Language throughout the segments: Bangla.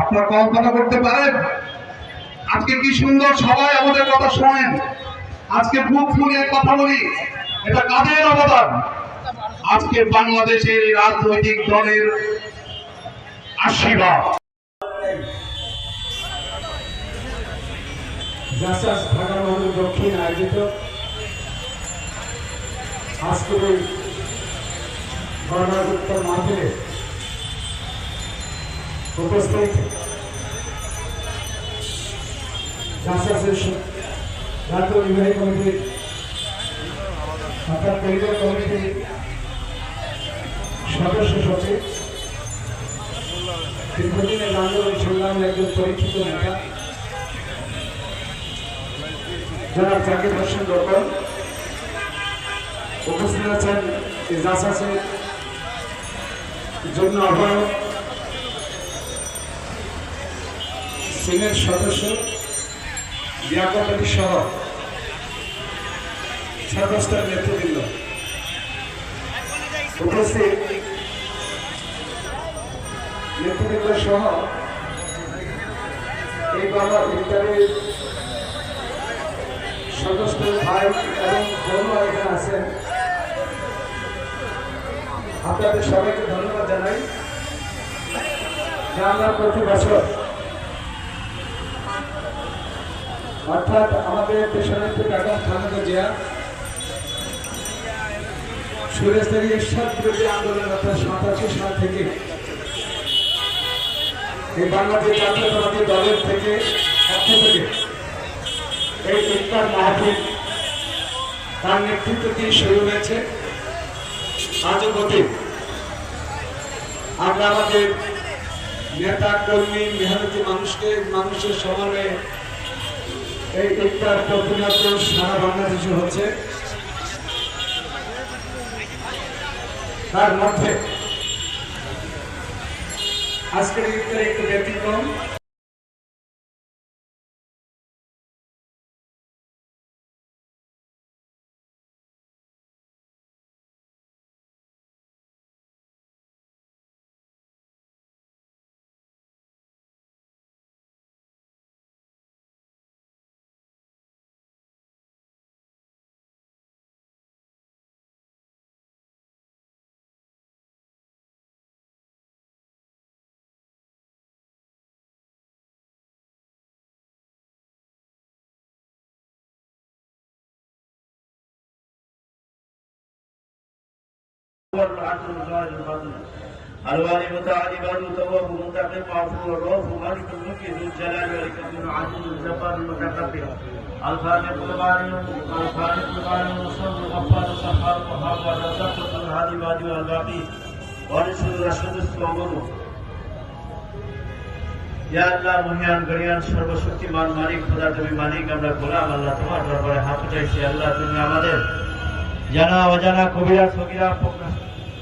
আপনারা কল্পনা করতে পারেন? আজকে কি সুন্দর সবাই আমাদের কথা শোনেন? আজকে বুক ফুলিয়ে কথা বলি। এটা কাদের অবদান? আজকে বাংলাদেশের রাজনৈতিক দলের আশীর্বাদ। জাসাস ঢাকা মহানগর দক্ষিণ আয়োজিত। আজকের এই গণনাযুক্ত মাহফিলে উপস্থিত। জাতীয় নির্বাহী কমিটির অর্থাৎ কেন্দ্রীয় কমিটির সদস্য সচিব, দীর্ঘদিনের আন্দোলন সংগ্রামের একজন পরিচিত নেতা, জনাব জাকির হোসেন রকম উপস্থিত আছেন জন্য আহ্বায়ক সিনের সদস্য বিয়াকপাটি সহ সর্বস্তর নেতৃবৃন্দ উপস্থিত নেতৃবৃন্দ সহ এই বাবা ইত্যাদির সদস্য ভাই এবং বোনরা এখানে আছেন। আপনাদের সবাইকে ধন্যবাদ জানাই। যে আমরা প্রতি বছর অর্থাৎ আমাদের দেশনেত্রী খালেদা জিয়া। আন্দোলন, অর্থাৎ সাতাশি সাল থেকে এই বাংলাদেশ দলের থেকে থেকে এই ইফতার মাহফিল তার নেতৃত্ব দিয়ে শুরু হয়েছে। আজও গতি। আমরা আমাদের নেতা, কর্মী মেহনতি মানুষকে, মানুষের সমন্বয়ে এই ইফতার প্রতিনিয়ত সারা বাংলাদেশে হচ্ছে। তার মধ্যে আজকের একটু ব্যতিক্রম। هو العدل الظاهر الباطن الوالي متعالي بارو تواب منتقم عفو الروف مالك الملك ذو الجلال والإكرام العزيز الجبار المتكبر الخالق الباري الخالق الباري المصور الغفار السخار الوهاب والرزاق ذو الهادي الوادي والباقي وارث الرشد الصبر ইয়া আল্লাহ মহিয়ান গরিয়ান সর্বশক্তিমান মালিক খোদা তুমি মালিক আমরা গোলাম আল্লাহ তোমার দরবারে হাত উঠাইছি আল্লাহ তুমি আমাদের জানা অজানা কবিরা সগিরা প্রকাশ-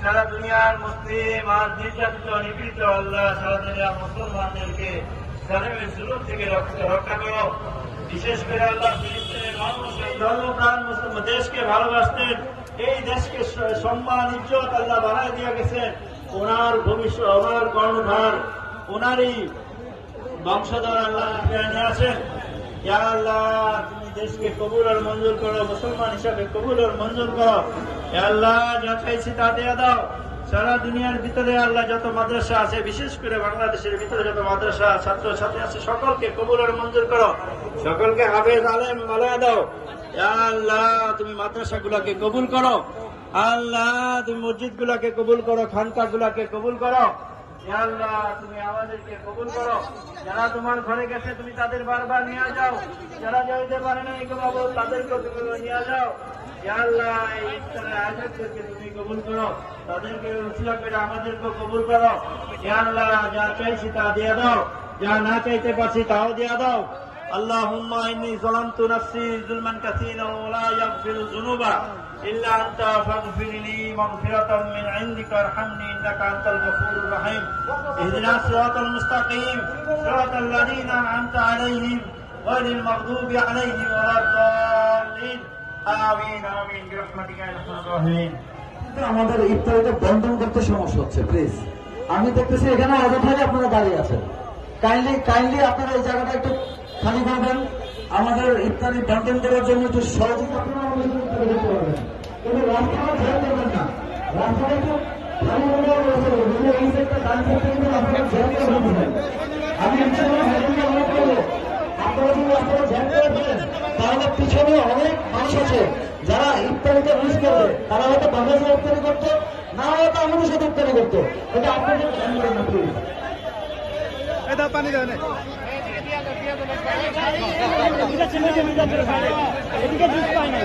সারা দুনিয়ার মুসলিম আর নির্যাতিত নিপীড়িত আল্লাহ সারা দুনিয়ার মুসলমানদেরকে সালেমের জুলুম থেকে রক্ষা করো। বিশেষ করে আল্লাহ মানুষ এই ধর্মপ্রাণ দেশকে ভালোবাসতেন। এই দেশকে সম্মান, ইজ্জত আল্লাহ বানায় দিয়ে গেছেন। ওনার ভবিষ্যৎ, ওনার কর্ণধার, ওনারই বংশধর আল্লাহ ইয়া আল্লাহ দেশকে কবুল আর মঞ্জুর করো, মুসলমান হিসাবে কবুল আর মঞ্জুর করো। আল্লাহ যা চাইছি তা দিয়ে দাও। সারা দুনিয়ার ভিতরে আল্লাহ যত মাদ্রাসা আছে, বিশেষ করে বাংলাদেশের ভিতরে যত মাদ্রাসা ছাত্র ছাত্রী আছে, সকলকে কবুল আর মঞ্জুর করো। সকলকে হাফেজ, আলেম মালা দাও। আল্লাহ, তুমি মাদ্রাসা গুলাকে কবুল করো। আল্লাহ, তুমি মসজিদ গুলাকে কবুল করো খানকা গুলাকে কবুল করো। তুমি আমাদেরকে কবুল করো। যারা তোমার ঘরে গেছে, তুমি তাদের বারবার নিয়ে যাও। যারা যাইতে পারে না এগুলো তাদেরকে তুমি নিয়ে যাও। আমাদেরকে কবুল করো। যা চাইছি তা দিয়ে দাও। যা না চাইতে পারছি তাও দিয়ে দাও। اللهم إني ظلمت نفسي ظلما كثيرا ولا يغفر الذنوب إلا أنت فاغفر لي مغفرة من عندك وارحمني إنك أنت الغفور الرحيم اهدنا الصراط المستقيم صراط الذين أنعمت عليهم غير المغضوب عليهم ولا الضالين آمين آمين برحمتك يا أرحم الراحمين কিন্তু আমাদের ইফতারিটা বন্ধন করতে সমস্যা হচ্ছে প্লিজ আমি দেখতেছি এখানে অযথায় আপনারা দাঁড়িয়ে আছেন কাইন্ডলি কাইন্ডলি আপনারা এই জায়গাটা একটু খালি করবেন। আমাদের ইফতারি বন্ধন করার জন্য একটু সহযোগিতা রাস্তাটা না। রাস্তাটা একটু খালি এই ডান আপনারা আমি যদি আপনারা ধ্যান করে ফেলেন তাহলে পিছনে অনেক মানুষ আছে যারা ইফতারিতে মিস করবে। তারা হয়তো বাংলাদেশে ইফতারি করতো না হয়তো আমাদের সাথে ইফতারি করতো। এটা আপনাদের ধ্যান করেন না প্লিজ এদিকে জুস পায় না